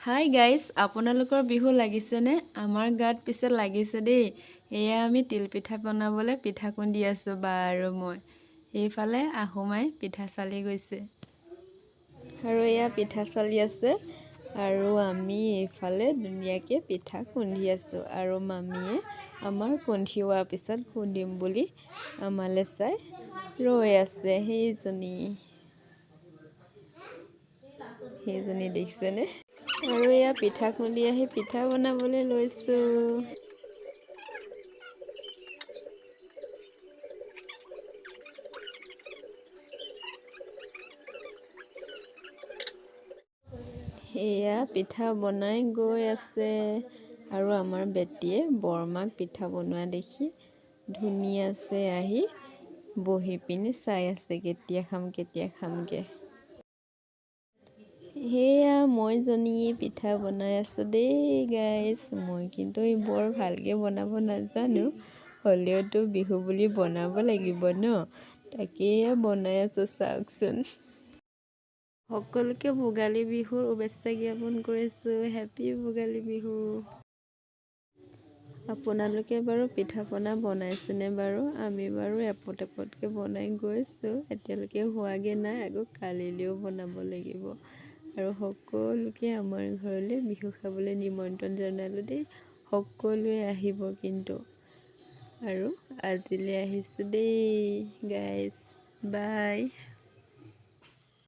Hi guys আপোনালোকৰ বিহু লাগিছেনে? আমাৰ গাত পিছে লাগিছে দেই। এয়া আমি তিলপিঠা বনাবলৈ পিঠা খুন্দি আছোঁ বা আৰু মই। এইফালে আহুমাই পিঠা চালি গৈছে। আৰু এয়া পিঠা চালি আছে আৰু আমি এইফালে ধুনীয়াকৈ পিঠা খুন্দি আছোঁ। আৰু মামীয়ে আমাৰ খুন্দি হোৱাৰ পিছত খুন্দিম বুলি আমালৈ চাই ৰৈ আছে। সেইজনী। সেইজনী দেখিছেনে? আৰু এয়া পিঠা খুন্দি আহি পিঠা বনাবলৈ লৈছোঁ। এয়া পিঠা বনাই গৈ আছে আৰু আমাৰ বেটীয়ে বৰমাক পিঠা বনোৱা দেখি ধুনীয়াছে আহি বহি পিনি চাই আছে কেতিয়া খাম কেতিয়া খামকৈ সেয়া মই জনী পিঠা বনাই আছোঁ দেই গাইছ মই কিন্তু বৰ ভালকৈ বনাব নাজানো। হ'লেওতো বিহু বুলি বনাব লাগিব ন? তাকেই বনাই আছোঁ চাওকচোন। সকলোকে ভোগালী বিহুৰ শুভেচ্ছা জ্ঞাপন কৰিছোঁ। হেপী ভোগালী বিহু। আপোনালোকে বাৰু পিঠা পনা বনাইছেনে বাৰু? আমি বাৰু এপদ এপদকৈ বনাই গৈছোঁ। এতিয়ালৈকে হোৱাগৈ নাই আকৌ কালিলৈও বনাব লাগিব। আৰু সকলোকে আমাৰ ঘৰলৈ বিহু খাবলৈ নিমন্ত্ৰণ জনালোঁ দেই। সকলোৱে আহিব কিন্তু। আৰু আজিলৈ আহিছোঁ দেই গাইজ বাই